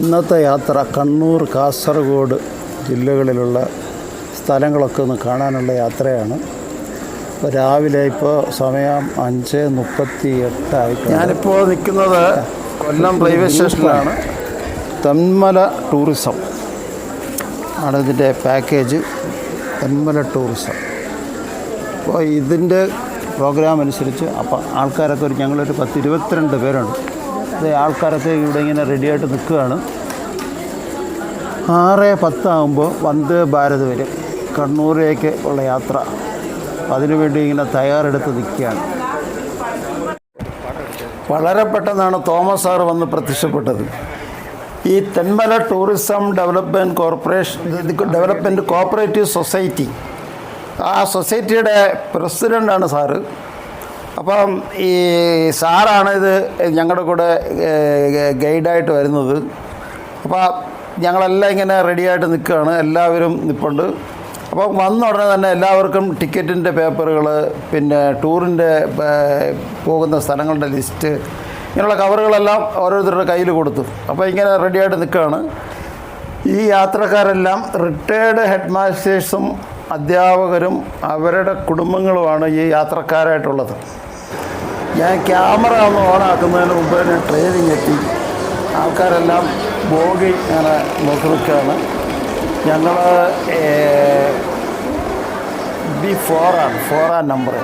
ഇന്നത്തെ യാത്ര കണ്ണൂർ കാസർഗോഡ് ജില്ലകളിലുള്ള സ്ഥലങ്ങളൊക്കെ ഒന്ന് കാണാനുള്ള യാത്രയാണ്. ഇപ്പോൾ രാവിലെ ഇപ്പോൾ സമയം അഞ്ച് മുപ്പത്തി എട്ടായി ഞാനിപ്പോൾ നിൽക്കുന്നത് കൊല്ലം റെയിൽവേ സ്റ്റേഷനിലാണ്. തെന്മല ടൂറിസം. ആണ് ഇതിന്റെ പാക്കേജ്. തെന്മല ടൂറിസം. അപ്പോൾ ഇതിന്റെ പ്രോഗ്രാം അനുസരിച്ച് അപ്പോൾ ആൾക്കാരൊക്കെ ഒരു ഞങ്ങളൊരു പത്ത് ഇരുപത്തിരണ്ട് പേരുണ്ട്. ആൾക്കാരൊക്കെ ഇവിടെ ഇങ്ങനെ റെഡിയായിട്ട് നിൽക്കുകയാണ്. ആറ് പത്താകുമ്പോൾ വന്ദേ ഭാരത് വരും. കണ്ണൂരേക്ക് ഉള്ള യാത്ര. അതിനുവേണ്ടി ഇങ്ങനെ തയ്യാറെടുത്ത് നിൽക്കുകയാണ്. വളരെ പെട്ടെന്നാണ് തോമസ് സാർ വന്ന് പ്രത്യക്ഷപ്പെട്ടത്. ഈ Thenmala tourism development corporation development cooperative society. ആ സൊസൈറ്റിയുടെ പ്രസിഡന്റാണ് സാറ്. അപ്പം ഈ സാറാണ് ഇത് ഞങ്ങളുടെ കൂടെ ഗൈഡായിട്ട് വരുന്നത്. അപ്പോൾ ഞങ്ങളെല്ലാം ഇങ്ങനെ റെഡിയായിട്ട് നിൽക്കുകയാണ്. എല്ലാവരും നിൽപ്പുണ്ട് അപ്പം വന്ന ഉടനെ തന്നെ എല്ലാവർക്കും ടിക്കറ്റിന്റെ പേപ്പറുകൾ പിന്നെ ടൂറിന്റെ പോകുന്ന സ്ഥലങ്ങളുടെ ലിസ്റ്റ് ഇങ്ങനെയുള്ള കവറുകളെല്ലാം ഓരോരുത്തരുടെ കയ്യിൽ കൊടുത്തു. അപ്പോൾ ഇങ്ങനെ റെഡിയായിട്ട് നിൽക്കുകയാണ്. ഈ യാത്രക്കാരെല്ലാം റിട്ടയേർഡ് ഹെഡ് മാസ്റ്റേഴ്സും അധ്യാപകരും അവരുടെ കുടുംബങ്ങളുമാണ് ഈ യാത്രക്കാരായിട്ടുള്ളത്. ഞാൻ ക്യാമറ ഒന്ന് ഓണാക്കുന്നതിന് മുമ്പ് തന്നെ ട്രെയിനിങ് എത്തി. ആൾക്കാരെല്ലാം ബോഗി ഇങ്ങനെ നോക്കി നിൽക്കുകയാണ് ഞങ്ങൾ ബി ഫോറാണ് ഫോറാ നമ്പർ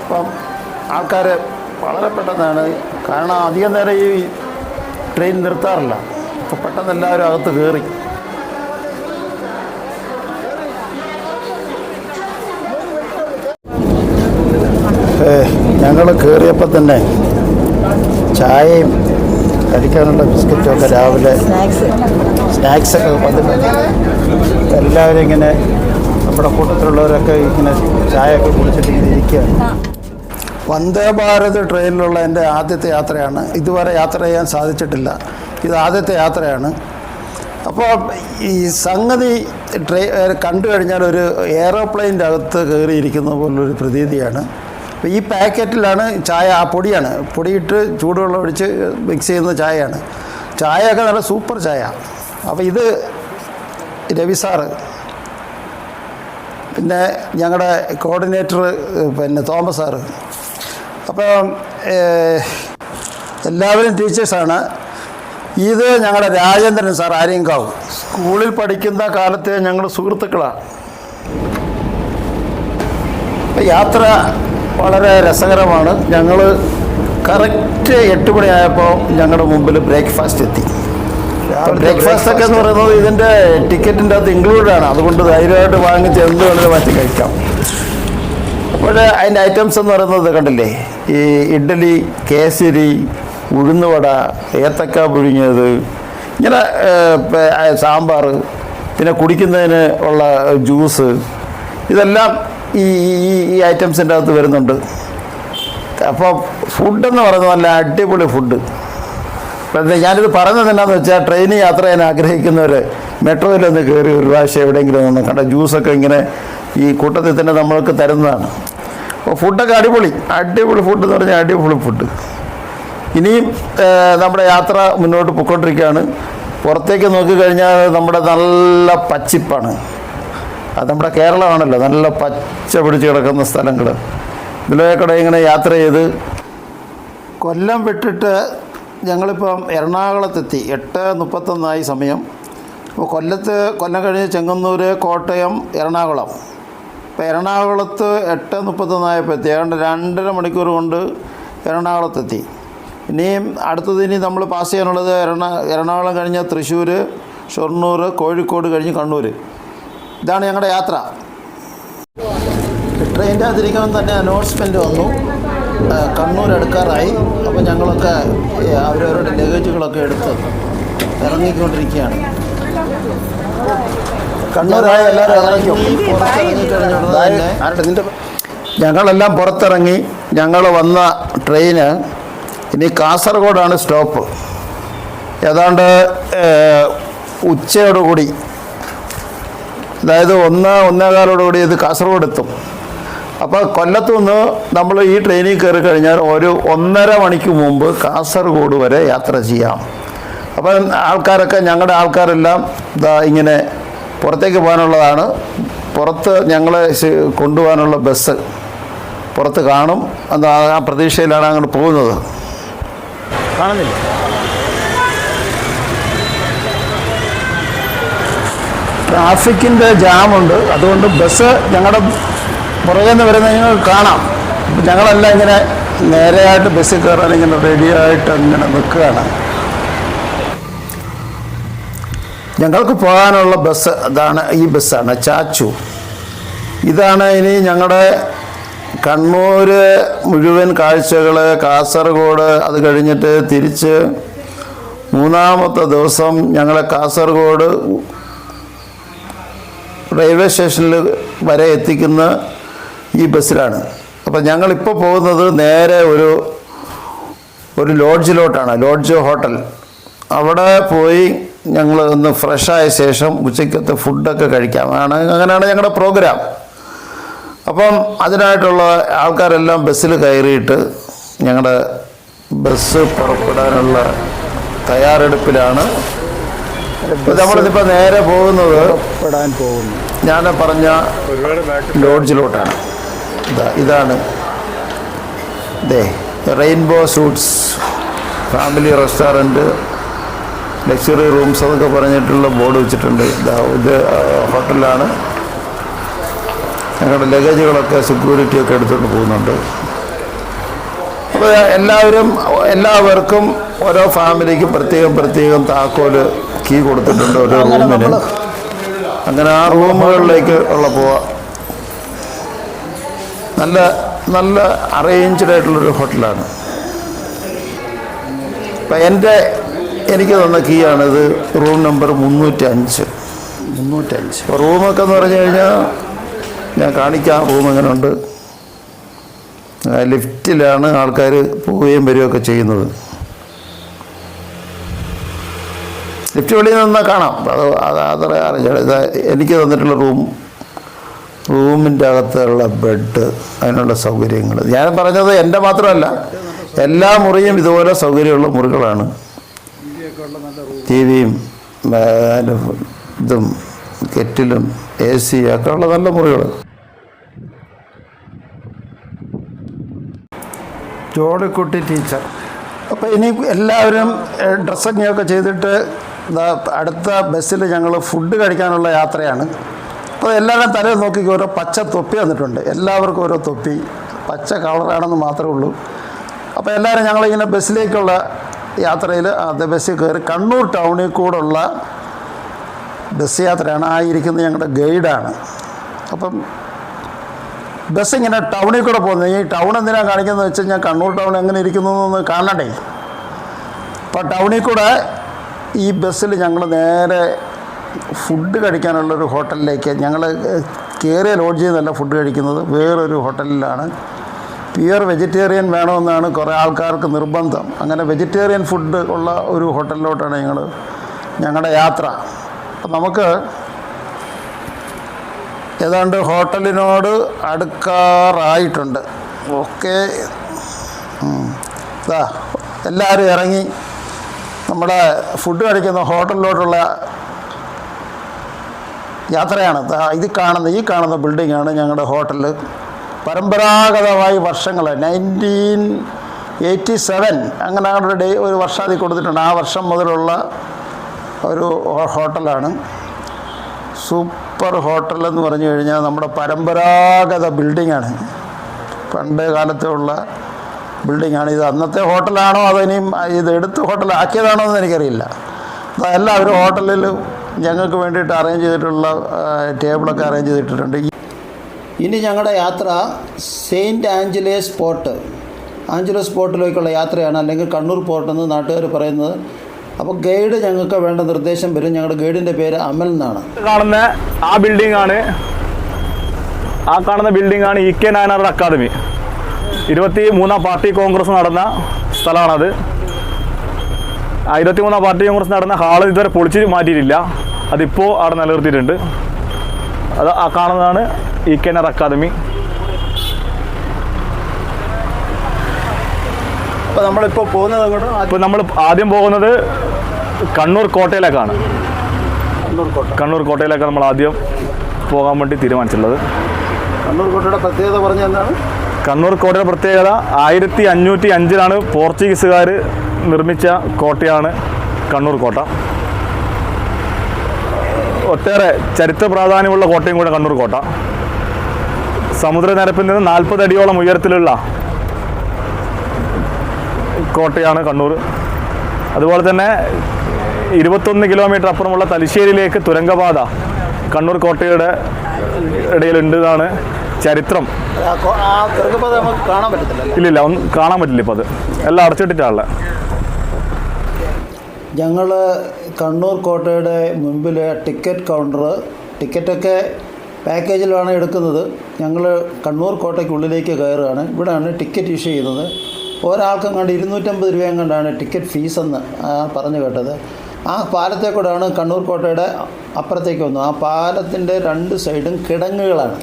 അപ്പം ആൾക്കാർ വളരെ പെട്ടെന്നാണ് കാരണം അധികം നേരം ഈ ട്രെയിൻ നിർത്താറില്ല. അപ്പോൾ പെട്ടെന്ന് എല്ലാവരും അകത്ത് കയറി. ഞങ്ങൾ കയറിയപ്പോൾ തന്നെ ചായയും കഴിക്കാനുള്ള ബിസ്ക്കറ്റും ഒക്കെ രാവിലെ സ്നാക്സൊക്കെ വന്നിട്ടുണ്ട് എല്ലാവരും ഇങ്ങനെ നമ്മുടെ കൂട്ടത്തിലുള്ളവരൊക്കെ ഇങ്ങനെ ചായയൊക്കെ കുടിച്ചിട്ട് ഇങ്ങനെ ഇരിക്കുകയാണ് വന്ദേ ഭാരത് ട്രെയിനിലുള്ള എന്റെ ആദ്യത്തെ യാത്രയാണ്. ഇതുവരെ യാത്ര ചെയ്യാൻ സാധിച്ചിട്ടില്ല. ഇത് ആദ്യത്തെ യാത്രയാണ്. അപ്പോൾ ഈ സംഗതി ട്രെയിൻ കണ്ടു കഴിഞ്ഞാൽ ഒരു എയറോപ്ലെയിന്റെ അകത്ത് കയറിയിരിക്കുന്ന പോലൊരു പ്രതീതിയാണ്. അപ്പോൾ ഈ പാക്കറ്റിലാണ് ചായ ആ പൊടിയാണ്. പൊടിയിട്ട് ചൂടുവെള്ളം ഒഴിച്ച് മിക്സ് ചെയ്യുന്ന ചായയാണ്. ചായയൊക്കെ നല്ല സൂപ്പർ ചായ. അപ്പോൾ ഇത് രവി സാറ്. പിന്നെ ഞങ്ങളുടെ കോർഡിനേറ്റർ പിന്നെ തോമസ് സാറ്. അപ്പോൾ ഏഹ്, എല്ലാവരും ടീച്ചേഴ്സാണ്. ഇത് ഞങ്ങളുടെ രാജേന്ദ്രൻ സാർ ആര്യങ്കാവ്. സ്കൂളിൽ പഠിക്കുന്ന കാലത്തെ ഞങ്ങൾ സുഹൃത്തുക്കളാണ് യാത്ര വളരെ രസകരമാണ്. ഞങ്ങൾ കറക്റ്റ് എട്ട് മണിയായപ്പോൾ ഞങ്ങളുടെ മുമ്പിൽ ബ്രേക്ക്ഫാസ്റ്റ് എത്തി. ബ്രേക്ക്ഫാസ്റ്റ് ഒക്കെ എന്ന് പറയുന്നത് ഇതിന്റെ ടിക്കറ്റിന്റെ അകത്ത് ഇൻക്ലൂഡ് ആണ്. അതുകൊണ്ട് ധൈര്യമായിട്ട് വാങ്ങിച്ച് എന്ത് വേണമെങ്കിലും മാറ്റി കഴിക്കാം. അപ്പോൾ അതിന്റെ ഐറ്റംസ് എന്ന് പറയുന്നത് കണ്ടില്ലേ? ഈ ഇഡ്ഡലി കേസരി ഉഴുന്നുവട ഏത്തക്ക പുഴുങ്ങിയത് ഇങ്ങനെ സാമ്പാർ പിന്നെ കുടിക്കുന്നതിന് ഉള്ള ജ്യൂസ് ഇതെല്ലാം ഈ ഈ ഐറ്റംസിന്റെ അകത്ത് വരുന്നുണ്ട്. അപ്പോൾ ഫുഡെന്ന് പറയുന്നത് നല്ല അടിപൊളി ഫുഡ്. ഞാനിത് പറഞ്ഞത് എന്നാന്ന് വെച്ചാൽ ട്രെയിനിൽ യാത്ര ചെയ്യാൻ ആഗ്രഹിക്കുന്നവർ മെട്രോയിലൊന്ന് കയറി ഒരു പ്രാവശ്യം എവിടെയെങ്കിലും ഒന്ന് കണ്ട ജ്യൂസൊക്കെ ഇങ്ങനെ ഈ കൂട്ടത്തിൽ തന്നെ നമ്മൾക്ക് തരുന്നതാണ്. അപ്പോൾ ഫുഡൊക്കെ അടിപൊളി അടിപൊളി ഫുഡ് എന്ന് പറഞ്ഞാൽ അടിപൊളി ഫുഡ്. ഇനിയും നമ്മുടെ യാത്ര മുന്നോട്ട് പൊയ്ക്കൊണ്ടിരിക്കുകയാണ്. പുറത്തേക്ക് നോക്കിക്കഴിഞ്ഞാൽ നമ്മുടെ നല്ല പച്ചിപ്പാണ്. അത് നമ്മുടെ കേരളമാണല്ലോ. നല്ല പച്ച പിടിച്ച് കിടക്കുന്ന സ്ഥലങ്ങൾ ഇതിലേക്കൂടെ ഇങ്ങനെ യാത്ര ചെയ്ത് കൊല്ലം വിട്ടിട്ട് ഞങ്ങളിപ്പം എറണാകുളത്തെത്തി. എട്ട് മുപ്പത്തൊന്നായി സമയം. അപ്പോൾ കൊല്ലത്ത് കൊല്ലം കഴിഞ്ഞ് ചെങ്ങന്നൂർ കോട്ടയം എറണാകുളം. അപ്പോൾ എറണാകുളത്ത് എട്ട് മുപ്പത്തൊന്നായപ്പോൾ എത്തി. ഏതാണ്ട് രണ്ടര മണിക്കൂർ കൊണ്ട് എറണാകുളത്തെത്തി. ഇനിയും അടുത്തത് ഇനി നമ്മൾ പാസ് ചെയ്യാനുള്ളത് എറണാ എറണാകുളം കഴിഞ്ഞ് തൃശ്ശൂർ ഷൊർണൂർ കോഴിക്കോട് കഴിഞ്ഞ് കണ്ണൂർ ഇതാണ് ഞങ്ങളുടെ യാത്ര. ട്രെയിനിന്റെ അതിരിക്കുമ്പോൾ തന്നെ അനൗൺസ്മെന്റ് വന്നു. കണ്ണൂർ എടുക്കാറായി അപ്പോൾ ഞങ്ങളൊക്കെ അവരവരുടെ ലഗേജുകളൊക്കെ എടുത്ത് ഇറങ്ങിക്കൊണ്ടിരിക്കുകയാണ്. കണ്ണൂരായ എല്ലാവരും ഇറങ്ങിക്കും? ഞങ്ങളെല്ലാം പുറത്തിറങ്ങി. ഞങ്ങൾ വന്ന ട്രെയിന് ഇനി കാസർഗോഡാണ് സ്റ്റോപ്പ്. ഏതാണ്ട് ഉച്ചയോടുകൂടി അതായത് ഒന്ന് ഒന്നേകാലോടുകൂടി ഇത് കാസർഗോഡ് എത്തും അപ്പോൾ കൊല്ലത്തു നിന്ന് നമ്മൾ ഈ ട്രെയിനിൽ കയറി കഴിഞ്ഞാൽ ഒരു ഒന്നര മണിക്ക് മുമ്പ് കാസർഗോഡ് വരെ യാത്ര ചെയ്യാം. അപ്പം ആൾക്കാരൊക്കെ ഞങ്ങളുടെ ആൾക്കാരെല്ലാം ഇതാ ഇങ്ങനെ പുറത്തേക്ക് പോകാനുള്ളതാണ്. പുറത്ത് ഞങ്ങളെ കൊണ്ടുപോകാനുള്ള ബസ് പുറത്ത് കാണും. എന്താ ആ പ്രതീക്ഷയിലാണ് അങ്ങോട്ട് പോകുന്നത്. കാണുന്നില്ല. ട്രാഫിക്കിന്റെ ജാമുണ്ട്. അതുകൊണ്ട് ബസ് ഞങ്ങളുടെ പുറകെ നിന്ന് വരുന്ന ഞങ്ങൾ കാണാം. അപ്പം ഞങ്ങളെല്ലാം ഇങ്ങനെ നേരെയായിട്ട് ബസ്സിൽ കയറാൻ ഇങ്ങനെ റെഡിയായിട്ട് അങ്ങനെ നിൽക്കുകയാണ്. ഞങ്ങൾക്ക് പോകാനുള്ള ബസ് അതാണ് ഈ ബസ്സാണ് ചാച്ചു. ഇതാണ് ഇനി ഞങ്ങളുടെ കണ്ണൂർ മുഴുവൻ കാഴ്ചകൾ കാസർഗോഡ് അത് കഴിഞ്ഞിട്ട് തിരിച്ച് മൂന്നാമത്തെ ദിവസം ഞങ്ങളെ കാസർഗോഡ് റെയിൽവേ സ്റ്റേഷനിൽ വരെ എത്തിക്കുന്ന ഈ ബസ്സിലാണ്. അപ്പം ഞങ്ങളിപ്പോൾ പോകുന്നത് നേരെ ഒരു ഒരു ലോഡ്ജിലോട്ടാണ് ലോഡ്ജ് ഹോട്ടൽ. അവിടെ പോയി ഞങ്ങൾ ഒന്ന് ഫ്രഷായ ശേഷം ഉച്ചയ്ക്കത്തെ ഫുഡൊക്കെ കഴിക്കാം. ആണ് അങ്ങനെയാണ് ഞങ്ങളുടെ പ്രോഗ്രാം. അപ്പം അതിനായിട്ടുള്ള ആൾക്കാരെല്ലാം ബസ്സിൽ കയറിയിട്ട് ഞങ്ങളുടെ ബസ് പുറപ്പെടാനുള്ള തയ്യാറെടുപ്പിലാണ് ഇപ്പം നമ്മളിതിപ്പോൾ നേരെ പോകുന്നത് പെടാൻ പോകുന്നു. ഞാൻ പറഞ്ഞ ലോഡ്ജിലോട്ടാണ്. ഇതാ ഇതാണ്. ദേ rainbow suites family restaurant luxury rooms എന്നൊക്കെ പറഞ്ഞിട്ടുള്ള ബോർഡ് വെച്ചിട്ടുണ്ട്. ഇതാ ഇത് ഹോട്ടലാണ്. ഞങ്ങളുടെ ലഗേജുകളൊക്കെ സെക്യൂരിറ്റിയൊക്കെ എടുത്തുകൊണ്ട് പോകുന്നുണ്ട്. അപ്പോൾ എല്ലാവരും എല്ലാവർക്കും ഓരോ ഫാമിലിക്ക് പ്രത്യേകം പ്രത്യേകം താക്കോൽ കീ കൊടുത്തിട്ടുണ്ട് ഓരോ റൂമിന്. അങ്ങനെ ആ റൂമുകളിലേക്ക് ഉള്ള പോവാ. നല്ല നല്ല അറേഞ്ച്ഡ് ആയിട്ടുള്ളൊരു ഹോട്ടലാണ്. അപ്പം എന്റെ എനിക്ക് തന്ന കീ ആണിത് റൂം നമ്പർ മുന്നൂറ്റി അഞ്ച് മുന്നൂറ്റഞ്ച് റൂമൊക്കെ എന്ന് പറഞ്ഞു കഴിഞ്ഞാൽ ഞാൻ കാണിക്കാം റൂം എങ്ങനെ ഉണ്ട് ലിഫ്റ്റിലാണ് ആൾക്കാർ പോവുകയും വരികയൊക്കെ ചെയ്യുന്നത്. ലിഫ്റ്റ് വെളിയിൽ നിന്നാൽ കാണാം. അത് അത് അത്ര എനിക്ക് തന്നിട്ടുള്ള റൂം റൂമിന്റെ അകത്തുള്ള ബെഡ് അതിനുള്ള സൗകര്യങ്ങൾ. ഞാൻ പറഞ്ഞത് എന്റെ മാത്രമല്ല. എല്ലാ മുറിയും ഇതുപോലെ സൗകര്യമുള്ള മുറികളാണ്. ടി വിയും ഇതും കെറ്റിലും എ സി ഒക്കെ ഉള്ള നല്ല മുറികൾ ജോഡിക്കുട്ടി ടീച്ചർ. അപ്പോൾ ഇനി എല്ലാവരും ഡ്രസ്സിങ്ങൊക്കെ ചെയ്തിട്ട് അടുത്ത ബസ്സിൽ ഞങ്ങൾ ഫുഡ് കഴിക്കാനുള്ള യാത്രയാണ്. അപ്പോൾ എല്ലാവരും തലേ നോക്കി ഓരോ പച്ച തൊപ്പി വന്നിട്ടുണ്ട്. എല്ലാവർക്കും ഓരോ തൊപ്പി. പച്ച കളറാണെന്ന് മാത്രമേ ഉള്ളൂ. അപ്പോൾ എല്ലാവരും ഞങ്ങളിങ്ങനെ ബസ്സിലേക്കുള്ള യാത്രയിൽ അത് ബസ്സിൽ കയറി കണ്ണൂർ ടൗണിൽ കൂടെയുള്ള ബസ് യാത്രയാണ്. ആ ഇരിക്കുന്നത് ഞങ്ങളുടെ ഗൈഡാണ്. അപ്പം ബസ് ഇങ്ങനെ ടൗണിൽ കൂടെ പോകുന്നത് ഈ ടൗൺ എന്തിനാണ് കാണിക്കുന്നത് വെച്ച് കഴിഞ്ഞാൽ കണ്ണൂർ ടൗൺ എങ്ങനെ ഇരിക്കുന്നു എന്ന് കാണണ്ടേ? അപ്പോൾ ടൗണിൽ കൂടെ ഈ ബസ്സിൽ ഞങ്ങൾ നേരെ ഫുഡ് കഴിക്കാനുള്ളൊരു ഹോട്ടലിലേക്ക് ഞങ്ങൾ കയറിയ ലോഡ്ജിൽ നിന്നല്ല ഫുഡ് കഴിക്കുന്നത്. വേറൊരു ഹോട്ടലിലാണ്. പ്യുവർ വെജിറ്റേറിയൻ വേണമെന്നാണ് കുറേ ആൾക്കാർക്ക് നിർബന്ധം. അങ്ങനെ വെജിറ്റേറിയൻ ഫുഡ് ഉള്ള ഒരു ഹോട്ടലിലോട്ടാണ് ഞങ്ങൾ ഞങ്ങളുടെ യാത്ര. അപ്പം നമുക്ക് ഏതാണ്ട് ഹോട്ടലിനോട് അടുക്കാറായിട്ടുണ്ട്. ഓക്കെ. ഇതാ എല്ലാവരും ഇറങ്ങി നമ്മുടെ ഫുഡ് കഴിക്കുന്ന ഹോട്ടലിലോട്ടുള്ള യാത്രയാണ്. ഇത് കാണുന്ന ഈ കാണുന്ന ബിൽഡിങ്ങാണ് ഞങ്ങളുടെ ഹോട്ടൽ. പരമ്പരാഗതമായി വർഷങ്ങൾ നയന്റീൻ എയ്റ്റി സെവൻ അങ്ങനെ ഞങ്ങളുടെ ഡേ ഒരു വർഷാതി കൊടുത്തിട്ടുണ്ട്. ആ വർഷം മുതലുള്ള ഒരു ഹോട്ടലാണ്. ഹോട്ടലാണ് സൂപ്പർ ഹോട്ടൽ എന്ന് പറഞ്ഞു കഴിഞ്ഞാൽ നമ്മുടെ പരമ്പരാഗത ബിൽഡിങ്ങാണ്. പണ്ട് കാലത്തുള്ള ബിൽഡിങ്ങാണ്. ഇത് അന്നത്തെ ഹോട്ടലാണോ അതോ ഇനിയും ഇത് എടുത്ത് ഹോട്ടലാക്കിയതാണോ എന്ന് എനിക്കറിയില്ല എല്ലാവരും ഹോട്ടലിൽ ഞങ്ങൾക്ക് വേണ്ടിയിട്ട് അറേഞ്ച് ചെയ്തിട്ടുള്ള ടേബിളൊക്കെ അറേഞ്ച് ചെയ്തിട്ടുണ്ട്. ഇനി ഞങ്ങളുടെ യാത്ര സെയിന്റ് ആഞ്ചലേസ് പോർട്ട്. ആഞ്ചലസ് പോർട്ടിലേക്കുള്ള യാത്രയാണ് അല്ലെങ്കിൽ കണ്ണൂർ പോർട്ടെന്ന് നാട്ടുകാർ പറയുന്നത്. അപ്പോൾ ഗൈഡ് ഞങ്ങൾക്ക് വേണ്ട നിർദ്ദേശം വരും. ഞങ്ങളുടെ ഗൈഡിന്റെ പേര് അമൽ എന്നാണ്. കാണുന്ന ആ ബിൽഡിംഗ് ആണ്. ആ കാണുന്ന ബിൽഡിംഗ് ആണ് ഇ കെ നായനാർ അക്കാദമി ഇരുപത്തി മൂന്നാം പാർട്ടി കോൺഗ്രസ് നടന്ന സ്ഥലമാണത്. ഇരുപത്തി മൂന്നാം പാർട്ടി കോൺഗ്രസ് നടന്ന ഹാൾ ഇതുവരെ പൊളിച്ചു മാറ്റിയിട്ടില്ല. അതിപ്പോൾ അവിടെ നിലനിർത്തിയിട്ടുണ്ട്. അത് ആ കാണുന്നതാണ് ഇ കെ നായർ അക്കാദമി അപ്പോൾ നമ്മളിപ്പോൾ പോകുന്നത് അങ്ങോട്ട് ഇപ്പോൾ നമ്മൾ ആദ്യം പോകുന്നത് കണ്ണൂർ കോട്ടയിലേക്കാണ്. കണ്ണൂർ കോട്ട. കണ്ണൂർ കോട്ടയിലേക്ക് നമ്മൾ ആദ്യം പോകാൻ വേണ്ടി തീരുമാനിച്ചിട്ടുള്ളത്. കണ്ണൂർ കോട്ടയുടെ പ്രത്യേകത പറഞ്ഞ എന്താണ്? കണ്ണൂർ കോട്ടയുടെ പ്രത്യേകത ആയിരത്തി അഞ്ഞൂറ്റി അഞ്ചിലാണ് പോർച്ചുഗീസുകാർ നിർമ്മിച്ച കോട്ടയാണ് കണ്ണൂർ കോട്ട. ഒട്ടേറെ ചരിത്ര പ്രാധാന്യമുള്ള കോട്ടയും കൂടെ കണ്ണൂർ കോട്ട. സമുദ്രനിരപ്പിൽ നിന്ന് നാൽപ്പത് അടിയോളം ഉയരത്തിലുള്ള കോട്ടയാണ് കണ്ണൂർ. അതുപോലെ തന്നെ ഇരുപത്തൊന്ന് കിലോമീറ്റർ അപ്പുറമുള്ള തലശ്ശേരിയിലേക്ക് തുരങ്കപാത കണ്ണൂർ കോട്ടയുടെ ഇടയിലുണ്ട് എന്നാണ് ചരിത്രം ഇല്ലില്ല ഒന്നും കാണാൻ പറ്റില്ല ഇപ്പോൾ അത് എല്ലാം അടച്ചിട്ടിട്ടാണുള്ളത് ഞങ്ങൾ കണ്ണൂർ കോട്ടയുടെ മുൻപിൽ ടിക്കറ്റ് കൗണ്ടർ ടിക്കറ്റൊക്കെ പാക്കേജിലാണ് എടുക്കുന്നത്. ഞങ്ങൾ കണ്ണൂർ കോട്ടയ്ക്കുള്ളിലേക്ക് കയറുകയാണ്. ഇവിടെയാണ് ടിക്കറ്റ് ഇഷ്യൂ ചെയ്യുന്നത്. ഒരാൾക്കും കണ്ട് ഇരുന്നൂറ്റമ്പത് രൂപയും കണ്ടാണ് ടിക്കറ്റ് ഫീസെന്ന് പറഞ്ഞു കേട്ടത്. ആ പാലത്തെ കൂടെയാണ് കണ്ണൂർ കോട്ടയുടെ അപ്പുറത്തേക്ക് വന്നു. ആ പാലത്തിന്റെ രണ്ട് സൈഡും കിടങ്ങുകളാണ്.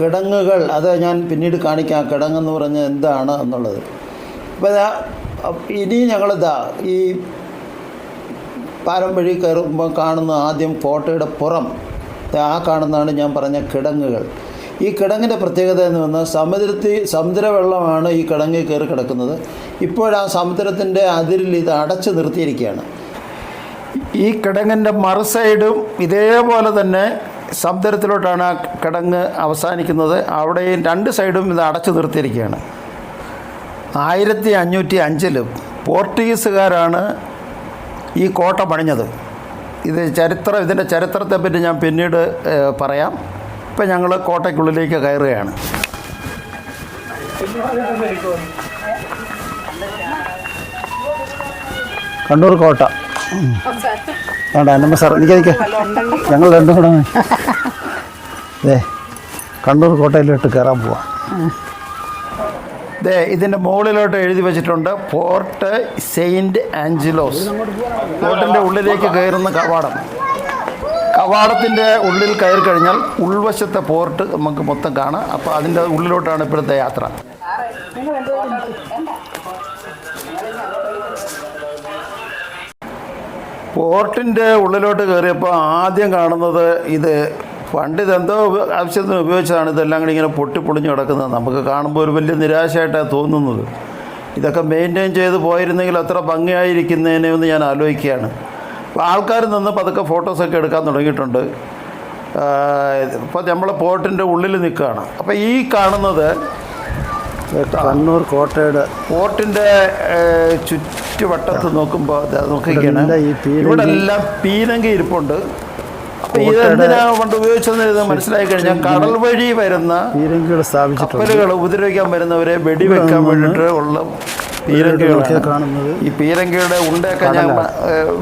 കിടങ്ങുകൾ അത് ഞാൻ പിന്നീട് കാണിക്കാം കിടങ്ങെന്ന് പറഞ്ഞ് എന്താണ് എന്നുള്ളത്. അപ്പോൾ ഇതാ ഇനി ഞങ്ങളിതാ ഈ പാലം വഴി കയറുമ്പോൾ കാണുന്ന ആദ്യം കോട്ടയുടെ പുറം ആ കാണുന്നതാണ് ഞാൻ പറഞ്ഞ കിടങ്ങുകൾ. ഈ കിടങ്ങിന്റെ പ്രത്യേകത എന്ന് പറഞ്ഞാൽ സമുദ്രത്തിൽ സമുദ്രവെള്ളമാണ് ഈ കിടങ്ങിൽ കയറി കിടക്കുന്നത്. ഇപ്പോഴാ സമുദ്രത്തിന്റെ അതിരിൽ ഇത് അടച്ചു നിർത്തിയിരിക്കുകയാണ്. ഈ കിടങ്ങിന്റെ മറു സൈഡും ഇതേപോലെ തന്നെ സമുദ്രത്തിലോട്ടാണ് ആ കിടങ്ങ് അവസാനിക്കുന്നത്. അവിടെയും രണ്ട് സൈഡും ഇത് അടച്ചു നിർത്തിയിരിക്കുകയാണ്. ആയിരത്തി അഞ്ഞൂറ്റി അഞ്ചിലും പോർട്ടുഗീസുകാരാണ് ഈ കോട്ട പണിഞ്ഞത്. ഇത് ചരിത്രം ഇതിന്റെ ചരിത്രത്തെപ്പറ്റി ഞാൻ പിന്നീട് പറയാം. ഇപ്പം ഞങ്ങൾ കോട്ടയ്ക്കുള്ളിലേക്ക് കയറുകയാണ്. കണ്ണൂർ കോട്ട. വേണ്ട എന്നമ്മ സാർ എനിക്ക് എനിക്ക് ഞങ്ങൾ രണ്ടും കൂടെ ദേ കണ്ണൂർ കോട്ടയിലോട്ട് കയറാൻ പോവാം. ദേ ഇതിന്റെ മുകളിലോട്ട് എഴുതി വെച്ചിട്ടുണ്ട് ഫോർട്ട് സെയിന്റ് ആഞ്ചലോസ്. ഫോർട്ടിന്റെ ഉള്ളിലേക്ക് കയറുന്ന കവാടം. കവാടത്തിന്റെ ഉള്ളിൽ കയറി കഴിഞ്ഞാൽ ഉൾവശത്തെ പോർട്ട് നമുക്ക് മൊത്തം കാണാം. അപ്പോൾ അതിന്റെ ഉള്ളിലോട്ടാണ് ഇപ്പോഴത്തെ യാത്ര. പോർട്ടിന്റെ ഉള്ളിലോട്ട് കയറിയപ്പോൾ ആദ്യം കാണുന്നത് ഇത് പണ്ട് ഇതെന്തോ ആവശ്യത്തിന് ഉപയോഗിച്ചതാണ്. ഇതെല്ലാം കൂടി ഇങ്ങനെ പൊട്ടിപ്പൊളിഞ്ഞ് കിടക്കുന്നത്. നമുക്ക് കാണുമ്പോൾ ഒരു വലിയ നിരാശയായിട്ടാണ് തോന്നുന്നത്. ഇതൊക്കെ മെയിന്റെയിൻ ചെയ്ത് പോയിരുന്നെങ്കിൽ അത്ര ഭംഗിയായിരിക്കുന്നതിനെ ഒന്ന് ഞാൻ ആലോചിക്കുകയാണ്. ആൾക്കാർ നിന്ന് പതുക്കെ ഫോട്ടോസൊക്കെ എടുക്കാൻ തുടങ്ങിയിട്ടുണ്ട്. ഇപ്പോൾ നമ്മൾ പോർട്ടിന്റെ ഉള്ളിൽ നിൽക്കുകയാണ് അപ്പോൾ ഈ കാണുന്നത് കണ്ണൂർ കോട്ടയുടെ പോർട്ടിന്റെ ചുറ്റുവട്ടത്ത് നോക്കുമ്പോൾ നോക്കിക്കാണ് ഇവിടെ എല്ലാം പീനങ്കി ഇരിപ്പുണ്ട്. അപ്പൊ ഇത് കോട്ടയുടെ- എന്തിനാ കൊണ്ട് ഉപയോഗിച്ചെന്ന് ഇത് മനസ്സിലായി കഴിഞ്ഞാൽ കടൽ വഴി വരുന്ന കപ്പലുകൾ ഉപദ്രവിക്കാൻ വരുന്നവരെ വെടിവെക്കാൻ വേണ്ടിയിട്ട് ഉള്ള കാണുന്നത്. ഈ പീരങ്കിയുടെ ഉണ്ടയൊക്കെ ഞാൻ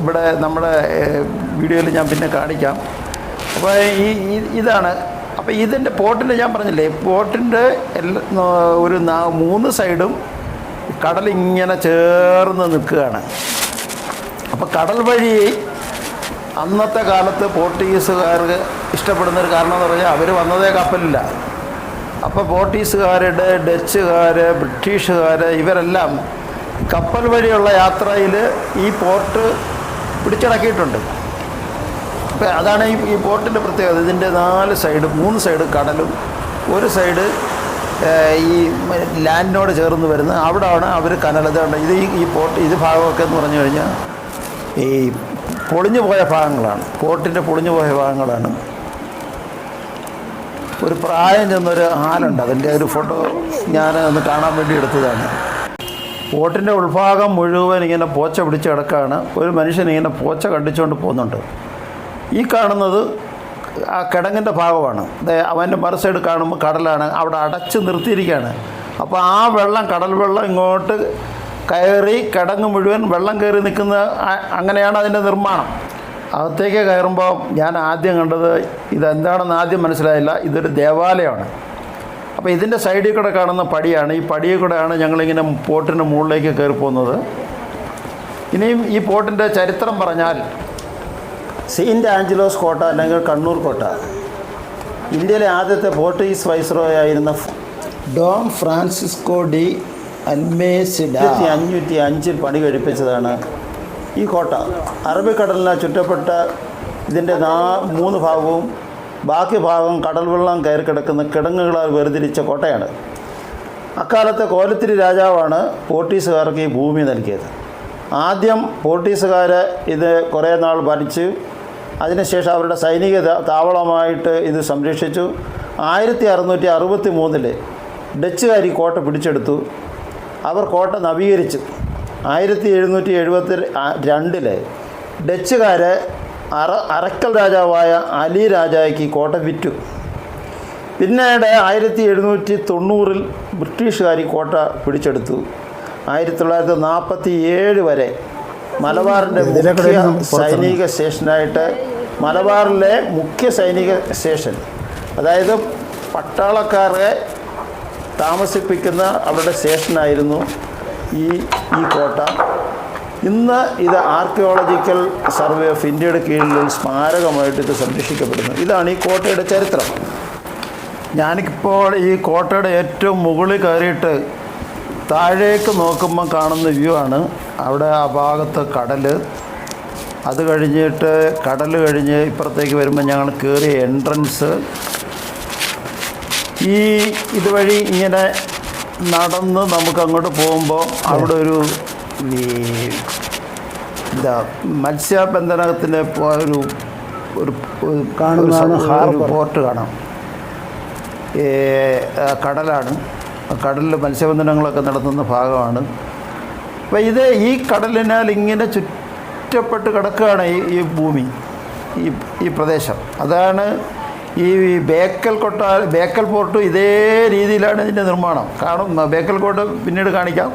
ഇവിടെ നമ്മുടെ വീഡിയോയിൽ ഞാൻ പിന്നെ കാണിക്കാം. അപ്പോൾ ഈ ഇതാണ്. അപ്പോൾ ഇതിന്റെ പോട്ടിന്റെ ഞാൻ പറഞ്ഞില്ലേ പോർട്ടിന്റെ എല്ലാ ഒരു മൂന്ന് സൈഡും കടലിങ്ങനെ ചേർന്ന് നിൽക്കുകയാണ്. അപ്പോൾ കടൽ വഴി അന്നത്തെ കാലത്ത് പോർട്ടുഗീസുകാർക്ക് ഇഷ്ടപ്പെടുന്ന ഒരു കാരണം എന്ന് പറഞ്ഞാൽ അവർ വന്നതേ കപ്പലില്ല. അപ്പോൾ പോർട്ടീസുകാരുടെ ഡച്ചുകാർ ബ്രിട്ടീഷുകാർ ഇവരെല്ലാം കപ്പൽ വഴിയുള്ള യാത്രയിൽ ഈ പോർട്ട് പിടിച്ചടക്കിയിട്ടുണ്ട്. അപ്പോൾ അതാണ് ഈ ഈ പോർട്ടിന്റെ പ്രത്യേകത. ഇതിന്റെ നാല് സൈഡ് മൂന്ന് സൈഡ് കടലും ഒരു സൈഡ് ഈ ലാൻഡിനോട് ചേർന്ന് വരുന്ന അവിടെയാണ് അവർ കനൽ. ഇത് ഈ പോർട്ട് ഇത് ഭാഗമൊക്കെ എന്ന് പറഞ്ഞു കഴിഞ്ഞാൽ ഈ പൊളിഞ്ഞു പോയ ഭാഗങ്ങളാണ്. പോർട്ടിന്റെ പൊളിഞ്ഞു പോയ ഭാഗങ്ങളാണ്. ഒരു പ്രായം ചെന്നൊരു ആലുണ്ട് അതിന്റെ ഒരു ഫോട്ടോ ഞാൻ ഒന്ന് കാണാൻ വേണ്ടി എടുത്തതാണ്. ബോട്ടിന്റെ ഉൾഭാഗം മുഴുവൻ ഇങ്ങനെ പോച്ച പിടിച്ച് കിടക്കുകയാണ് ഒരു മനുഷ്യൻ ഇങ്ങനെ പോച്ച കണ്ടിച്ചുകൊണ്ട് പോകുന്നുണ്ട്. ഈ കാണുന്നത് ആ കിടങ്ങിന്റെ ഭാഗമാണ്. അവന്റെ മറു സൈഡ് കാണുമ്പോൾ കടലാണ്. അവിടെ അടച്ച് നിർത്തിയിരിക്കുകയാണ്. അപ്പോൾ ആ വെള്ളം കടൽ വെള്ളം ഇങ്ങോട്ട് കയറി കിടങ്ങ് മുഴുവൻ വെള്ളം കയറി നിൽക്കുന്ന അങ്ങനെയാണ് അതിന്റെ നിർമ്മാണം. അകത്തേക്ക് കയറുമ്പോൾ ഞാൻ ആദ്യം കണ്ടത് ഇതെന്താണെന്ന് ആദ്യം മനസ്സിലായില്ല ഇതൊരു ദേവാലയമാണ്. അപ്പോൾ ഇതിന്റെ സൈഡിൽ കൂടെ കാണുന്ന പടിയാണ് ഈ പടിയിൽ കൂടെയാണ് ഞങ്ങളിങ്ങനെ പോട്ടിന്റെ മുകളിലേക്ക് കയറി പോകുന്നത്. ഇനിയും ഈ പോട്ടിന്റെ ചരിത്രം പറഞ്ഞാൽ സെയിന്റ് ആഞ്ചലോസ് കോട്ട അല്ലെങ്കിൽ കണ്ണൂർ കോട്ട ഇന്ത്യയിലെ ആദ്യത്തെ പോർട്ടുഗീസ് വൈസ്രോയ ആയിരുന്ന ഡോം ഫ്രാൻസിസ്കോ ഡി അൽമേസിഡ. അഞ്ഞൂറ്റി അഞ്ചിൽ പണി കഴിപ്പിച്ചതാണ് ഈ കോട്ട. അറബിക്കടലിനാൽ ചുറ്റപ്പെട്ട ഇതിന്റെ നാ മൂന്ന് ഭാഗവും ബാക്കി ഭാഗം കടൽ വെള്ളം കയറി കിടക്കുന്ന കിടങ്ങുകളാൽ വേർതിരിച്ച കോട്ടയാണ്. അക്കാലത്തെ കോലത്തിരി രാജാവാണ് പോർട്ടീസുകാർക്ക് ഈ ഭൂമി നൽകിയത്. ആദ്യം പോർട്ടീസുകാർ ഇത് കുറേ നാൾ ഭരിച്ച്. അതിനുശേഷം അവരുടെ സൈനിക താവളമായിട്ട് ഇത് സംരക്ഷിച്ചു. ആയിരത്തി അറുന്നൂറ്റി അറുപത്തി മൂന്നിൽ ഡച്ചുകാർ കോട്ട പിടിച്ചെടുത്തു. അവർ കോട്ട നവീകരിച്ചു. ആയിരത്തി എഴുന്നൂറ്റി എഴുപത്തി രണ്ടിൽ ഡച്ചുകാർ അറ അറക്കൽ രാജാവായ അലി രാജായ്ക്ക് കോട്ട വിറ്റു. പിന്നീട് ആയിരത്തി എഴുന്നൂറ്റി തൊണ്ണൂറിൽ ബ്രിട്ടീഷുകാർ ഈ കോട്ട പിടിച്ചെടുത്തു. ആയിരത്തി തൊള്ളായിരത്തി നാൽപ്പത്തി ഏഴ് വരെ മലബാറിന്റെ മുഖ്യ സൈനിക സ്റ്റേഷനായിട്ട് മലബാറിലെ മുഖ്യ സൈനിക സ്റ്റേഷൻ അതായത് പട്ടാളക്കാരെ താമസിപ്പിക്കുന്ന അവരുടെ സ്റ്റേഷനായിരുന്നു ഈ ഈ കോട്ട. ഇന്ന് ഇത് ആർക്കിയോളജിക്കൽ സർവേ ഓഫ് ഇന്ത്യയുടെ കീഴിൽ സ്മാരകമായിട്ട് ഇത് സംരക്ഷിക്കപ്പെടുന്നു. ഇതാണ് ഈ കോട്ടയുടെ ചരിത്രം. ഞാനിപ്പോൾ ഈ കോട്ടയുടെ ഏറ്റവും മുകളിൽ കയറിയിട്ട് താഴേക്ക് നോക്കുമ്പോൾ കാണുന്ന വ്യൂ ആണ്. അവിടെ ആ ഭാഗത്ത് കടൽ അത് കഴിഞ്ഞിട്ട് കടൽ കഴിഞ്ഞ് ഇപ്പുറത്തേക്ക് വരുമ്പോൾ ഞങ്ങൾ കയറിയ എൻട്രൻസ് ഈ ഇതുവഴി ഇങ്ങനെ നടന്ന് നമുക്ക് അങ്ങോട്ട് പോകുമ്പോൾ അവിടെ ഒരു ഈ എന്താ മത്സ്യബന്ധനത്തിന്റെ ഒരു ഒരു കാണുന്ന പോർട്ട് കാണാം. ഈ കടലാണ്. കടലിൽ മത്സ്യബന്ധനങ്ങളൊക്കെ നടത്തുന്ന ഭാഗമാണ്. അപ്പോൾ ഇത് ഈ കടലിനാൽ ഇങ്ങനെ ചുറ്റപ്പെട്ട് കിടക്കുകയാണ് ഈ ഈ ഭൂമി ഈ ഈ പ്രദേശം. അതാണ് ഈ ബേക്കൽ കൊട്ട ബേക്കൽ പോർട്ട് ഇതേ രീതിയിലാണ് ഇതിന്റെ നിർമ്മാണം. കാണും ബേക്കൽ കോട്ട് പിന്നീട് കാണിക്കാം.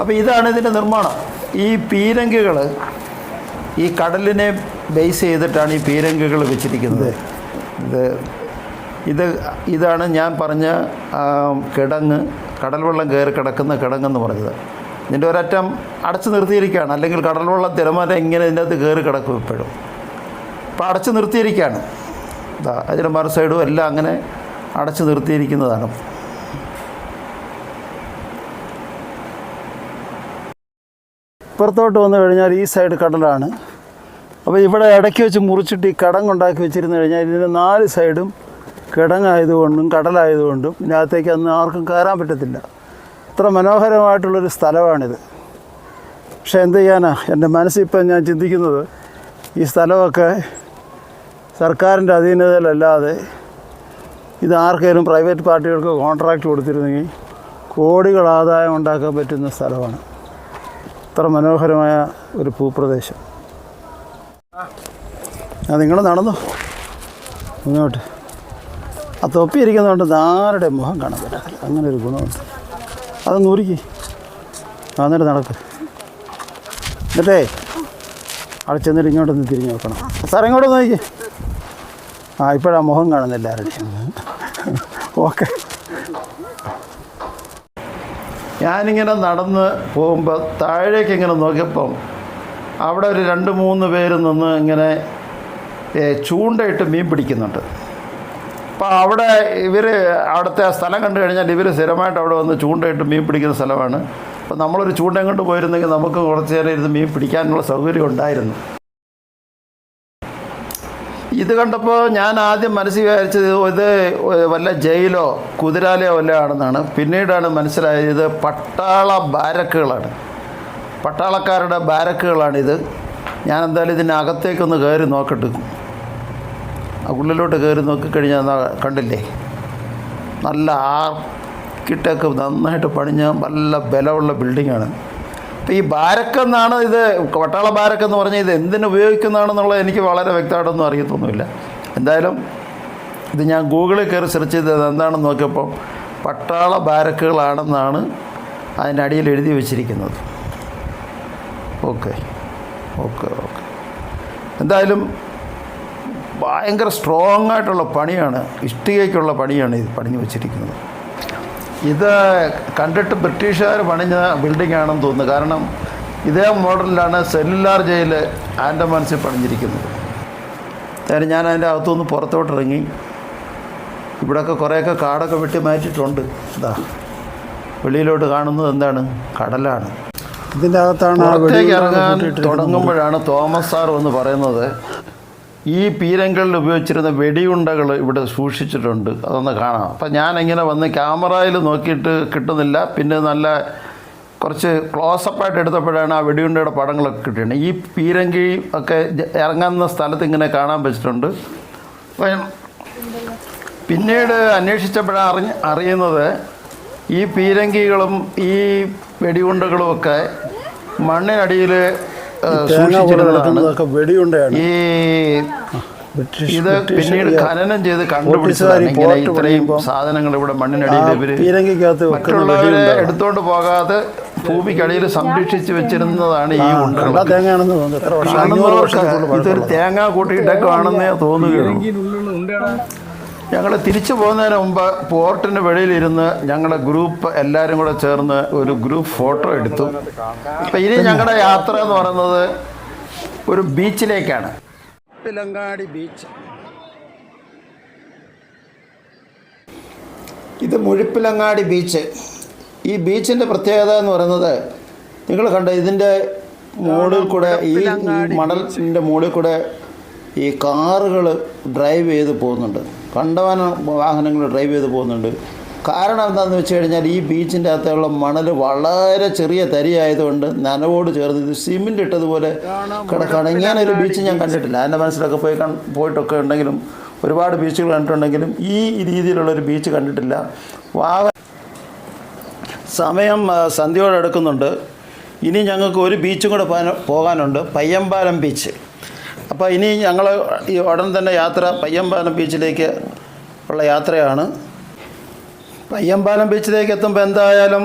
അപ്പോൾ ഇതാണ് ഇതിന്റെ നിർമ്മാണം. ഈ പീരങ്കികൾ ഈ കടലിനെ ബേസ് ചെയ്തിട്ടാണ് ഈ പീരങ്കികൾ വെച്ചിരിക്കുന്നത്. ഇത് ഇത് ഇതാണ് ഞാൻ പറഞ്ഞ കിടങ്ങ് കടൽ വെള്ളം കയറി കിടക്കുന്ന കിടങ്ങെന്ന് പറഞ്ഞത്. ഇതിന്റെ ഒരറ്റം അടച്ചു നിർത്തിയിരിക്കുകയാണ്. അല്ലെങ്കിൽ കടൽ വെള്ളം തിരമാല ഇങ്ങനെ ഇതിന്റെ അകത്ത് കയറി കിടക്കും ഇപ്പോഴും. അപ്പോൾ അടച്ചു നിർത്തിയിരിക്കുകയാണ്. അതിന്റെ മറു സൈഡും എല്ലാം അങ്ങനെ അടച്ചു നിർത്തിയിരിക്കുന്നതാണ്. ഇപ്പുറത്തോട്ട് വന്നു കഴിഞ്ഞാൽ ഈ സൈഡ് കടലാണ്. അപ്പോൾ ഇവിടെ ഇടയ്ക്ക് വെച്ച് മുറിച്ചിട്ട് ഈ കിടങ്ങുണ്ടാക്കി വെച്ചിരുന്നു കഴിഞ്ഞാൽ ഇതിന്റെ നാല് സൈഡും കിടങ്ങായതുകൊണ്ടും കടലായതുകൊണ്ടും ഇതിനകത്തേക്ക് അന്ന് ആർക്കും കയറാൻ പറ്റത്തില്ല. ഇത്ര മനോഹരമായിട്ടുള്ളൊരു സ്ഥലമാണിത്. പക്ഷേ എന്ത് ചെയ്യാനാ? എന്റെ മനസ്സിപ്പം ഞാൻ ചിന്തിക്കുന്നത് ഈ സ്ഥലമൊക്കെ സർക്കാരിന്റെ അധീനതയിലല്ലാതെ ഇത് ആർക്കെങ്കിലും പ്രൈവറ്റ് പാർട്ടികൾക്ക് കോൺട്രാക്റ്റ് കൊടുത്തിരുന്നെങ്കിൽ കോടികൾ ആദായം ഉണ്ടാക്കാൻ പറ്റുന്ന സ്ഥലമാണ്. ഇത്ര മനോഹരമായ ഒരു ഭൂപ്രദേശം. ആ നിങ്ങൾ നടന്നു? മുന്നോട്ട് ആ തൊപ്പി ഇരിക്കുന്നതുകൊണ്ട് നാരുടെ മുഖം കാണാൻ പറ്റത്തില്ല. അങ്ങനെ ഒരു ഗുണമുണ്ട്. അതൊന്ന് ഉരുക്കി. ആ എന്നിട്ട് നടക്ക്. എന്നിട്ടേ അവിടെ ചെന്നിട്ട് ഇങ്ങോട്ടൊന്ന് തിരിഞ്ഞ് നോക്കണം. സാർ ഇങ്ങോട്ടൊന്ന് നോക്കി. ആ ഇപ്പോഴാ മുഖം കാണുന്നില്ല ഓക്കെ. ഞാനിങ്ങനെ നടന്ന് പോകുമ്പോൾ താഴേക്ക് ഇങ്ങനെ നോക്കിയപ്പം അവിടെ ഒരു രണ്ട് മൂന്ന് പേര് നിന്ന് ഇങ്ങനെ ചൂണ്ടയിട്ട് മീൻ പിടിക്കുന്നുണ്ട്. അപ്പോൾ അവിടെ ഇവർ അവിടുത്തെ സ്ഥലം കണ്ടു കഴിഞ്ഞാൽ ഇവർ സ്ഥിരമായിട്ട് അവിടെ വന്ന് ചൂണ്ടയിട്ട് മീൻ പിടിക്കുന്ന സ്ഥലമാണ്. അപ്പോൾ നമ്മളൊരു ചൂണ്ടയും കൊണ്ട് പോയിരുന്നെങ്കിൽ നമുക്ക് കുറച്ച് നേരം ഇരുന്ന് മീൻ പിടിക്കാനുള്ള സൗകര്യം ഉണ്ടായിരുന്നു. ഇത് കണ്ടപ്പോൾ ഞാൻ ആദ്യം മനസ്സിൽ വിചാരിച്ചത് ഇത് വല്ല ജയിലോ കുതിരാലയോ വല്ല ആണെന്നാണ്. പിന്നീടാണ് മനസ്സിലായത് പട്ടാള ബാരക്കുകളാണ്. പട്ടാളക്കാരുടെ ബാരക്കുകളാണിത്. ഞാൻ എന്തായാലും ഇതിന്റെ അകത്തേക്കൊന്ന് കയറി നോക്കട്ടെ. ഉള്ളിലോട്ട് കയറി നോക്കിക്കഴിഞ്ഞാൽ കണ്ടില്ലേ? നല്ല ആർക്കിടെക്ട് നന്നായിട്ട് പണിഞ്ഞ നല്ല ബലമുള്ള ബിൽഡിങ്ങാണ് അപ്പോൾ ഈ ബാരക്കെന്നാണ് ഇത് പട്ടാള ബാരക്കെന്ന് പറഞ്ഞാൽ ഇത് എന്തിനു ഉപയോഗിക്കുന്നതാണെന്നുള്ളത് എനിക്ക് വളരെ വ്യക്തമായിട്ടൊന്നും അറിയത്തൊന്നുമില്ല. എന്തായാലും ഇത് ഞാൻ ഗൂഗിളിൽ കയറി സെർച്ച് ചെയ്തത് എന്താണെന്ന് നോക്കിയപ്പോൾ പട്ടാള ബാരക്കുകളാണെന്നാണ് അതിന്റെ അടിയിൽ എഴുതി വെച്ചിരിക്കുന്നത്. Okay okay okay. എന്തായാലും ഭയങ്കര സ്ട്രോങ് ആയിട്ടുള്ള പണിയാണ് ഇഷ്ടികയ്ക്കുള്ള പണിയാണ് ഇത് പണിഞ്ഞു വെച്ചിരിക്കുന്നത്. ഇത് കണ്ടിട്ട് ബ്രിട്ടീഷുകാർ പണിഞ്ഞ ബിൽഡിംഗ് ആണെന്ന് തോന്നുന്നു. കാരണം ഇതേ മോഡലിലാണ് സെല്ലുലാർ ജയിൽ ആൻഡമാൻസിൽ പണിഞ്ഞിരിക്കുന്നത്. അതായത് ഞാൻ അതിന്റെ അകത്തുനിന്ന് പുറത്തോട്ട് ഇറങ്ങി ഇവിടെയൊക്കെ കുറേയൊക്കെ കാടൊക്കെ വെട്ടി മാറ്റിയിട്ടുണ്ട്. ഇതാ വെളിയിലോട്ട് കാണുന്നത് എന്താണ്? കടലാണ്. ഇതിന്റെ അകത്താണ് പുറത്തേക്ക് ഇറങ്ങാൻ തുടങ്ങുമ്പോഴാണ് തോമസ് സാർ എന്ന് പറയുന്നത് ഈ പീരങ്കലിൽ ഉപയോഗിച്ചിരുന്ന വെടിയുണ്ടകൾ ഇവിടെ സൂക്ഷിച്ചിട്ടുണ്ട്. അതൊന്ന് കാണാം. അപ്പം ഞാൻ ഇങ്ങനെ വന്ന് ക്യാമറയിൽ നോക്കിയിട്ട് കിട്ടുന്നില്ല. പിന്നെ നല്ല കുറച്ച് ക്ലോസപ്പായിട്ട് എടുത്തപ്പോഴാണ് ആ വെടിയുണ്ടയുടെ പടങ്ങളൊക്കെ കിട്ടിയത്. ഈ പീരങ്കി ഒക്കെ ഇറങ്ങുന്ന സ്ഥലത്ത് ഇങ്ങനെ കാണാൻ പറ്റിയിട്ടുണ്ട്. പിന്നീട് അന്വേഷിച്ചപ്പോഴാണ് അറിഞ്ഞ് അറിയുന്നത് ഈ പീരങ്കികളും ഈ വെടിയുണ്ടകളും ഒക്കെ മണ്ണിനടിയിൽ കിടക്കുന്നതൊക്കെ വെടിയുണ്ടയാണ്. ഈ ഇത് പിന്നീട് ഖനനം ചെയ്ത് കണ്ടുപിടിച്ചതാണ്. ഇങ്ങനെ ഇത്രയും സാധനങ്ങൾ ഇവിടെ മണ്ണിനടിയിൽ ഇവർ മറ്റുള്ളവരെ. എടുത്തോണ്ട് പോകാതെ ഭൂമിക്കടിയിൽ സംരക്ഷിച്ച് വെച്ചിരുന്നതാണ് ഈ ഉണ്ടകൾ. ഇതൊരു. തേങ്ങ കൂട്ടിയിട്ടൊക്കെ ആണെന്നേ തോന്നുകയുള്ളൂ. ഞങ്ങൾ തിരിച്ചു പോകുന്നതിന് മുമ്പ് പോർട്ടിന് വെളിയിലിരുന്ന് ഞങ്ങളുടെ ഗ്രൂപ്പ് എല്ലാവരും കൂടെ ചേർന്ന് ഒരു ഗ്രൂപ്പ് ഫോട്ടോ എടുത്തു. അപ്പം ഇനി ഞങ്ങളുടെ യാത്ര എന്ന് പറയുന്നത് ഒരു ബീച്ചിലേക്കാണ്. പിലങ്കാടി ബീച്ച്. ഇത് മുഴുപ്പിലങ്ങാടി ബീച്ച്. ഈ ബീച്ചിന്റെ പ്രത്യേകത എന്ന് പറയുന്നത് നിങ്ങൾ കണ്ട ഇതിന്റെ മുകളിൽ കൂടെ ഈ മണലിന്റെ മുകളിൽ കൂടെ ഈ കാറുകൾ ഡ്രൈവ് ചെയ്ത് പോകുന്നുണ്ട്. കണ്ടവാന വാഹനങ്ങൾ ഡ്രൈവ് ചെയ്ത് പോകുന്നുണ്ട്. കാരണം എന്താണെന്ന് വെച്ച് കഴിഞ്ഞാൽ ഈ ബീച്ചിന്റെ അകത്തുള്ള മണൽ വളരെ ചെറിയ തരിയായതുകൊണ്ട് നനവോട് ചേർന്ന് ഇത് സിമെന്റ് ഇട്ടതുപോലെ കിടക്കാണ്. ഇങ്ങനെ ഒരു ബീച്ച് ഞാൻ കണ്ടിട്ടില്ല. എന്റെ മനസ്സിലൊക്കെ പോയി പോയിട്ടൊക്കെ ഉണ്ടെങ്കിലും ഒരുപാട് ബീച്ചുകൾ കണ്ടിട്ടുണ്ടെങ്കിലും ഈ രീതിയിലുള്ള ഒരു ബീച്ച് കണ്ടിട്ടില്ല. വാഹ സമയം സന്ധ്യയോടെ എടുക്കുന്നുണ്ട്. ഇനി ഞങ്ങൾക്ക് ഒരു ബീച്ചും കൂടെ പോകാനുണ്ട്. പയ്യമ്പാലം ബീച്ച്. അപ്പോൾ ഇനി ഞങ്ങൾ ഈ ഉടൻ തന്നെ യാത്ര പയ്യമ്പാലം ബീച്ചിലേക്ക് ഉള്ള യാത്രയാണ്. പയ്യമ്പാലം ബീച്ചിലേക്ക് എത്തുമ്പോൾ എന്തായാലും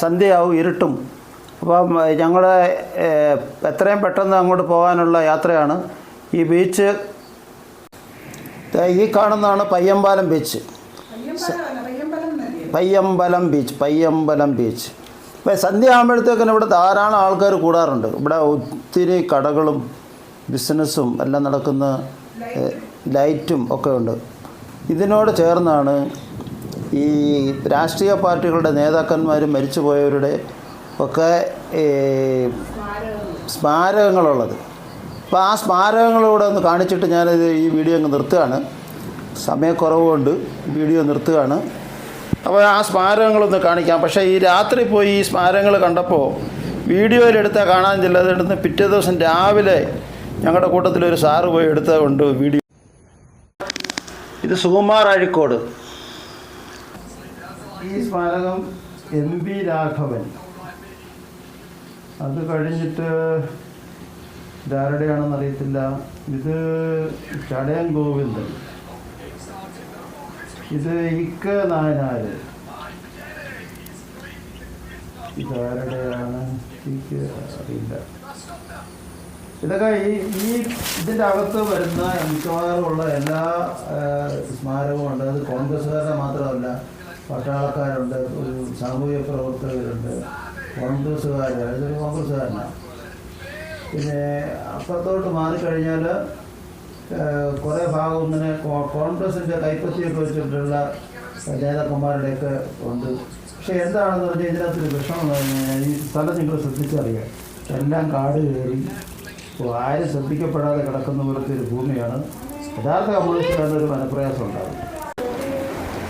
സന്ധ്യയാവും ഇരുട്ടും. അപ്പം ഞങ്ങളുടെ എത്രയും പെട്ടെന്ന് അങ്ങോട്ട് പോകാനുള്ള യാത്രയാണ്. ഈ ബീച്ച് ഈ കാണുന്നതാണ് Payyambalam beach. Payyambalam beach Payyambalam beach. ഇപ്പം സന്ധ്യ ആകുമ്പോഴത്തേക്കിന് ഇവിടെ ധാരാളം ആൾക്കാർ കൂടാറുണ്ട്. ഇവിടെ ഒത്തിരി കടകളും ബിസിനസ്സും എല്ലാം നടക്കുന്ന ലൈറ്റും ഒക്കെ ഉണ്ട്. ഇതിനോട് ചേർന്നാണ് ഈ രാഷ്ട്രീയ പാർട്ടികളുടെ നേതാക്കന്മാർ മരിച്ചുപോയവരുടെ ഒക്കെ സ്മാരകങ്ങളുള്ളത്. അപ്പോൾ ആ സ്മാരകങ്ങളൂടെ ഒന്ന് കാണിച്ചിട്ട് ഞാനിത് ഈ വീഡിയോ അങ്ങ് നിർത്തുകയാണ്. സമയക്കുറവുകൊണ്ട് വീഡിയോ നിർത്തുകയാണ്. അപ്പോൾ ആ സ്മാരകങ്ങളൊന്ന് കാണിക്കാം. പക്ഷേ ഈ രാത്രി പോയി ഈ സ്മാരകങ്ങൾ കണ്ടപ്പോൾ വീഡിയോയിലെടുത്താൽ കാണാൻ ചില പിറ്റേ ദിവസം രാവിലെ ഞങ്ങളുടെ കൂട്ടത്തിൽ ഒരു സാറ് പോയി എടുത്തതുകൊണ്ട് വീഡിയോ ഇത് സുകുമാർ അഴിക്കോട്. ഈ സ്മാരകം എം വി രാഘവൻ. അത് കഴിഞ്ഞിട്ട് ഇതാരുടെയാണെന്ന് അറിയത്തില്ല. ഇത് ചടയൻ ഗോവിന്ദൻ. ഇത് ഇക്ക നായനാര്. ഇതാരുടെയാണ് എനിക്ക് അറിയില്ല. ഇതൊക്കെ ഈ ഈ ഇതിന്റെ അകത്ത് വരുന്ന മിക്കവാറുമുള്ള എല്ലാ സ്മാരകവും ഉണ്ട്. അത് കോൺഗ്രസ്സുകാരുടെ മാത്രമല്ല പട്ടാളക്കാരുണ്ട് ഒരു സാമൂഹ്യ പ്രവർത്തകരുണ്ട് കോൺഗ്രസ്സുകാർ ഇതൊരു കോൺഗ്രസ്സുകാരനാണ് പിന്നെ അപ്പുറത്തോട്ട് മാറിക്കഴിഞ്ഞാൽ കുറേ ഭാഗം ഇങ്ങനെ കോൺഗ്രസിന്റെ കൈപ്പത്തിയൊക്കെ വെച്ചിട്ടുള്ള നേതാക്കന്മാരുടെയൊക്കെ ഉണ്ട്. പക്ഷേ എന്താണെന്ന് പറഞ്ഞാൽ ഇതിനകത്തൊരു വിഷമം ഈ സ്ഥലം നിങ്ങൾ ശ്രദ്ധിച്ചറിയാം. എല്ലാം കാട് കയറി ആരും ശ്രദ്ധിക്കപ്പെടാതെ കിടക്കുന്ന പോലത്തെ ഒരു ഭൂമിയാണ്. യഥാർത്ഥ കമ്മ്യൂണിസ്റ്റുകാരുടെ ഒരു മനപ്രയാസം ഉണ്ടാകും.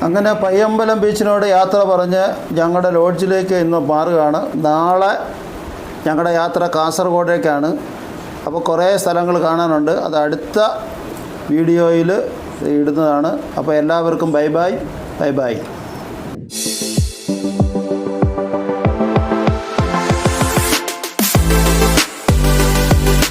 അങ്ങനെ പയ്യമ്പലം ബീച്ചിനോട് യാത്ര പറഞ്ഞ് ഞങ്ങളുടെ ലോഡ്ജിലേക്ക് ഇന്ന് മാറുകയാണ്. നാളെ ഞങ്ങളുടെ യാത്ര കാസർഗോഡേക്കാണ്. അപ്പോൾ കുറേ സ്ഥലങ്ങൾ കാണാനുണ്ട്. അത് അടുത്ത വീഡിയോയിൽ ഇടുന്നതാണ്. അപ്പോൾ എല്ലാവർക്കും ബൈ ബൈ. Bye bye.